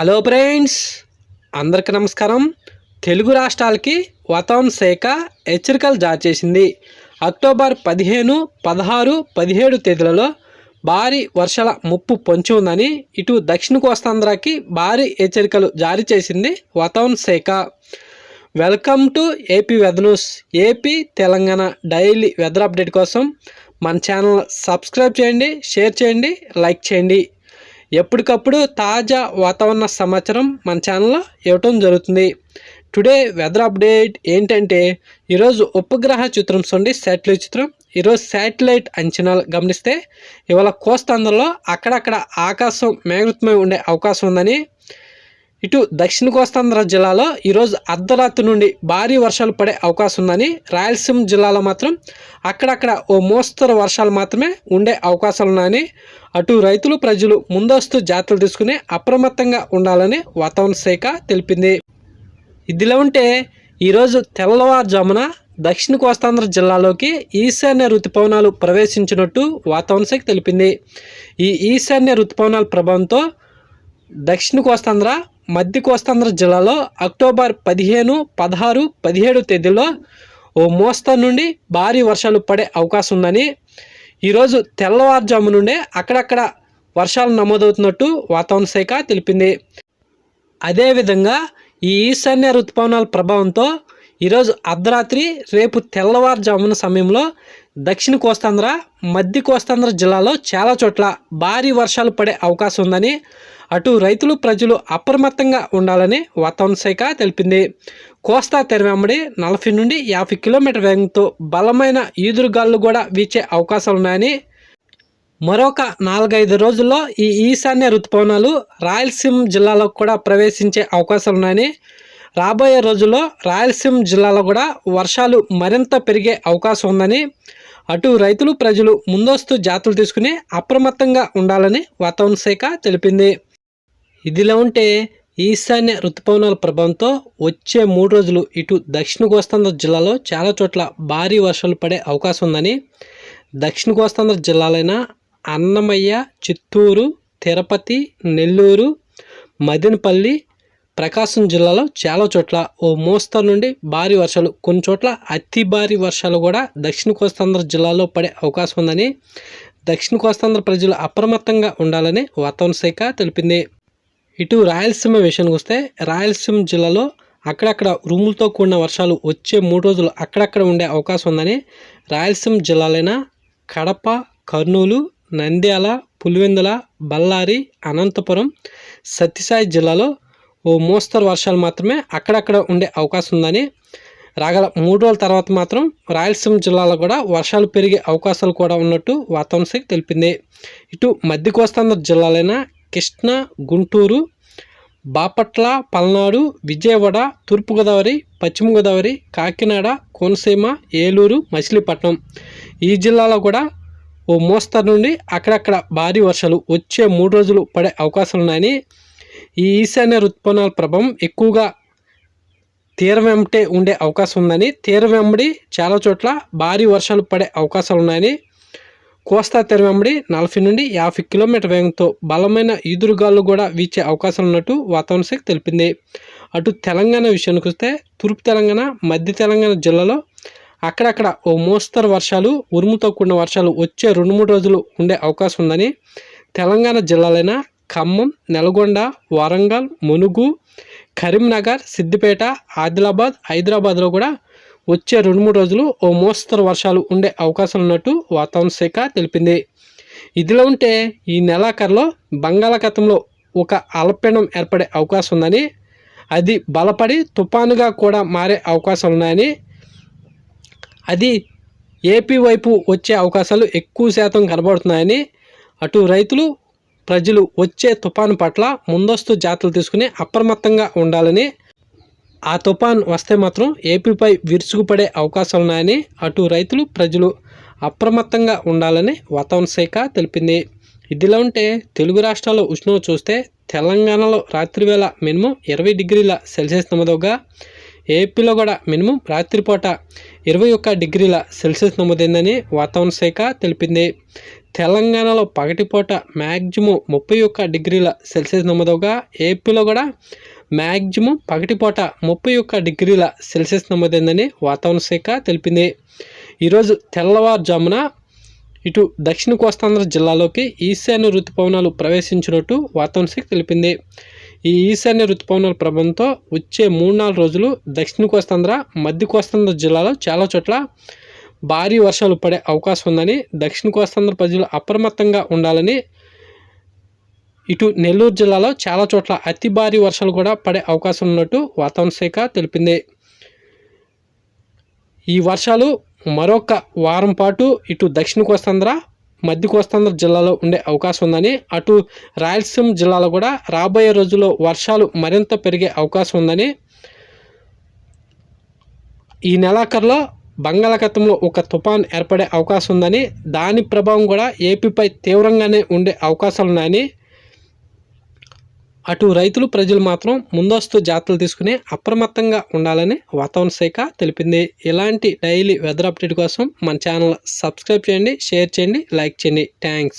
Hello friends అందరికీ నమస్కారం. తెలుగు రాష్ట్రాలకి వాతావరణ శాఖ హెచ్చరికలు జారీ చేసింది. అక్టోబర్ పదిహేను పదహారు పదిహేడు తేదీలలో భారీ వర్షాల ముప్పు పొంచి ఉందని ఇటు దక్షిణ కోస్తాంధ్రకి భారీ హెచ్చరికలు జారీ చేసింది వాతావరణ శాఖ. Welcome to AP weather news. AP Telangana daily weather update కోసం మన ఛానల్ సబ్స్క్రైబ్ చేయండి షేర్ చేయండి లైక్ చేయండి. ఎప్పటికప్పుడు తాజా వాతావరణ సమాచారం మన ఛానల్లో ఇవ్వటం జరుగుతుంది. టుడే వెదర్ అప్డేట్ ఏంటంటే ఈరోజు ఉపగ్రహ చిత్రం చూడండి శాటిలైట్ చిత్రం. ఈరోజు శాటిలైట్ అంచనాలు గమనిస్తే ఇవాళ కోస్తాంధ్రలో అక్కడక్కడ ఆకాశం మేఘృతమై ఉండే అవకాశం ఉందని ఇటు దక్షిణ కోస్తాంధ్ర జిల్లాలో ఈరోజు అర్ధరాత్రి నుండి భారీ వర్షాలు పడే అవకాశం ఉందని రాయలసీమ జిల్లాలో మాత్రం అక్కడక్కడ ఓ మోస్తరు వర్షాలు మాత్రమే ఉండే అవకాశాలు ఉన్నాయని అటు రైతులు ప్రజలు ముందస్తు జాగ్రత్తలు తీసుకుని అప్రమత్తంగా ఉండాలని వాతావరణ శాఖ తెలిపింది. ఇదిలా ఉంటే ఈరోజు తెల్లవారుజామున దక్షిణ కోస్తాంధ్ర జిల్లాలోకి ఈశాన్య ఋతుపవనాలు ప్రవేశించినట్టు వాతావరణ శాఖ తెలిపింది. ఈ ఈశాన్య ఋతుపవనాల ప్రభావంతో దక్షిణ కోస్తాంధ్ర మధ్య కోస్తాంధ్ర జిల్లాలో అక్టోబర్ పదిహేను పదహారు పదిహేడు తేదీలో ఓ మోస్తరు నుండి భారీ వర్షాలు పడే అవకాశం ఉందని ఈరోజు తెల్లవారుజాము నుండే అక్కడక్కడ వర్షాలు నమోదవుతున్నట్టు వాతావరణ శాఖ తెలిపింది. అదేవిధంగా ఈ ఈశాన్య ఋతుపవనాల ప్రభావంతో ఈరోజు అర్ధరాత్రి రేపు తెల్లవారుజామున సమయంలో దక్షిణ కోస్తాంధ్ర మధ్య కోస్తాంధ్ర జిల్లాలో చాలా చోట్ల భారీ వర్షాలు పడే అవకాశం ఉందని అటు రైతులు ప్రజలు అప్రమత్తంగా ఉండాలని వాతావరణ శాఖ తెలిపింది. కోస్తా తెరవెంబడి నలభై నుండి యాభై కిలోమీటర్ వేగంతో బలమైన ఈదురుగాలు కూడా వీచే అవకాశాలున్నాయని మరొక నాలుగైదు రోజుల్లో ఈ ఈశాన్య ఋతుపవనాలు రాయలసీమ జిల్లాలో కూడా ప్రవేశించే అవకాశాలున్నాయని రాబోయే రోజుల్లో రాయలసీమ జిల్లాలో కూడా వర్షాలు మరింత పెరిగే అవకాశం ఉందని అటు రైతులు ప్రజలు ముందస్తు జాతులు తీసుకుని అప్రమత్తంగా ఉండాలని వాతావరణ శాఖ తెలిపింది. ఇదిలా ఉంటే ఈశాన్య ఋతుపవనాల ప్రభావంతో వచ్చే మూడు రోజులు ఇటు దక్షిణ కోస్తాంధ్ర జిల్లాలో చాలా చోట్ల భారీ వర్షాలు పడే అవకాశం ఉందని దక్షిణ కోస్తాంధ్ర జిల్లాలైన అన్నమయ్య చిత్తూరు తిరుపతి నెల్లూరు మదనపల్లి ప్రకాశం జిల్లాలో చాలా చోట్ల ఓ మోస్తరు నుండి భారీ వర్షాలు కొన్ని చోట్ల అతి భారీ వర్షాలు కూడా దక్షిణ కోస్తాంధ్ర జిల్లాలో పడే అవకాశం ఉందని దక్షిణ కోస్తాంధ్ర ప్రజలు అప్రమత్తంగా ఉండాలని వాతావరణ శాఖ తెలిపింది. ఇటు రాయలసీమ విషయానికి వస్తే రాయలసీమ జిల్లాలో అక్కడక్కడ ఉరుములతో కూడిన వర్షాలు వచ్చే మూడు రోజులు అక్కడక్కడ ఉండే అవకాశం ఉందని రాయలసీమ జిల్లాలైన కడప కర్నూలు నంద్యాల పులివెందుల బళ్ళారి అనంతపురం సత్యసాయి జిల్లాలో ఓ మోస్తరు వర్షాలు మాత్రమే అక్కడక్కడ ఉండే అవకాశం ఉందని రాగల మూడు రోజుల తర్వాత మాత్రం రాయలసీమ జిల్లాలో కూడా వర్షాలు పెరిగే అవకాశాలు కూడా ఉన్నట్టు వాతావరణ శాఖ తెలిపింది. ఇటు మధ్య కోస్తాంధ్ర జిల్లాలైన కృష్ణా గుంటూరు బాపట్ల పల్నాడు విజయవాడ తూర్పుగోదావరి పశ్చిమ గోదావరి కాకినాడ కోనసీమ ఏలూరు మచిలీపట్నం. ఈ జిల్లాలో కూడా ఓ మోస్తరు నుండి అక్కడక్కడ భారీ వర్షాలు వచ్చే మూడు రోజులు పడే అవకాశాలు ఉన్నాయని ఈ ఈశాన్య ఋతుపవనాల ప్రభావం ఎక్కువగా తీరం వెంబటే ఉండే అవకాశం ఉందని తీరం వెంబడి చాలా చోట్ల భారీ వర్షాలు పడే అవకాశాలు ఉన్నాయని కోస్తా తీరం వెంబడి నలభై నుండి యాభై కిలోమీటర్ వేగంతో బలమైన ఈదురుగాలు కూడా వీచే అవకాశాలు ఉన్నట్టు వాతావరణ శాఖ తెలిపింది. అటు తెలంగాణ విషయానికి వస్తే తూర్పు తెలంగాణ మధ్య తెలంగాణ జిల్లాలో అక్కడక్కడ ఓ మోస్తరు వర్షాలు ఉరుముతో కూడిన వర్షాలు వచ్చే రెండు మూడు రోజులు ఉండే అవకాశం ఉందని తెలంగాణ జిల్లాలైన ఖమ్మం నల్గొండ వరంగల్ మునుగు కరీంనగర్ సిద్దిపేట ఆదిలాబాద్ హైదరాబాద్లో కూడా వచ్చే రెండు మూడు రోజులు ఓ మోస్తరు వర్షాలు ఉండే అవకాశాలు ఉన్నట్టు వాతావరణ శాఖ తెలిపింది. ఇదిలో ఉంటే ఈ నెలాఖరులో బంగాళాఖాతంలో ఒక అల్పపీడనం ఏర్పడే అవకాశం ఉందని అది బలపడి తుఫానుగా కూడా మారే అవకాశాలు ఉన్నాయని అది ఏపీ వైపు వచ్చే అవకాశాలు ఎక్కువ శాతం కనబడుతున్నాయని అటు రైతులు ప్రజలు వచ్చే తుఫాను పట్ల ముందస్తు జాగ్రత్తలు తీసుకుని అప్రమత్తంగా ఉండాలని ఆ తుఫాన్ వస్తే మాత్రం ఏపీపై విరుచుకుపడే అవకాశాలు ఉన్నాయని అటు రైతులు ప్రజలు అప్రమత్తంగా ఉండాలని వాతావరణ శాఖ తెలిపింది. ఇదిలా ఉంటే తెలుగు రాష్ట్రాల్లో ఉష్ణం చూస్తే తెలంగాణలో రాత్రివేళ మినిమం ఇరవై డిగ్రీల సెల్సియస్ నమోదవగా ఏపీలో కూడా మినిమం రాత్రిపూట ఇరవై ఒక్క డిగ్రీల సెల్సియస్ నమోదైందని వాతావరణ శాఖ తెలిపింది. తెలంగాణలో పగటిపూట మ్యాక్సిమం ముప్పై ఒక్క డిగ్రీల సెల్సియస్ నమోదవగా ఏపీలో కూడా మ్యాక్సిమం పగటిపూట ముప్పై ఒక్క డిగ్రీల సెల్సియస్ నమోదైందని వాతావరణ శాఖ తెలిపింది. ఈరోజు తెల్లవారుజామున ఇటు దక్షిణ కోస్తాంధ్ర జిల్లాలోకి ఈశాన్య ఋతుపవనాలు ప్రవేశించినట్టు వాతావరణ శాఖ తెలిపింది. ఈ ఈశాన్య ఋతుపవనాల ప్రభావంతో వచ్చే మూడు నాలుగు రోజులు దక్షిణ కోస్తాంధ్ర మధ్య కోస్తాంధ్ర జిల్లాలో చాలా చోట్ల భారీ వర్షాలు పడే అవకాశం ఉందని దక్షిణ కోస్తాంధ్ర ప్రజలు అప్రమత్తంగా ఉండాలని ఇటు నెల్లూరు జిల్లాలో చాలా చోట్ల అతి భారీ వర్షాలు కూడా పడే అవకాశం ఉన్నట్టు వాతావరణ శాఖ తెలిపింది. ఈ వర్షాలు మరొక వారం పాటు ఇటు దక్షిణ కోస్తాంధ్ర మధ్య కోస్తాంధ్ర జిల్లాలో ఉండే అవకాశం ఉందని అటు రాయలసీమ జిల్లాలో కూడా రాబోయే రోజుల్లో వర్షాలు మరింత పెరిగే అవకాశం ఉందని ఈ నెలాఖరులో బంగాళాఖాతంలో ఒక తుఫాన్ ఏర్పడే అవకాశం ఉందని దాని ప్రభావం కూడా ఏపీపై తీవ్రంగానే ఉండే అవకాశాలు ఉన్నాయని అటు రైతులు ప్రజలు మాత్రం ముందస్తు జాగ్రత్తలు తీసుకుని అప్రమత్తంగా ఉండాలని వాతావరణ శాఖ తెలిపింది. ఇలాంటి డైలీ వెదర్ అప్డేట్ కోసం మన ఛానల్ సబ్స్క్రైబ్ చేయండి షేర్ చేయండి లైక్ చేయండి. థ్యాంక్స్.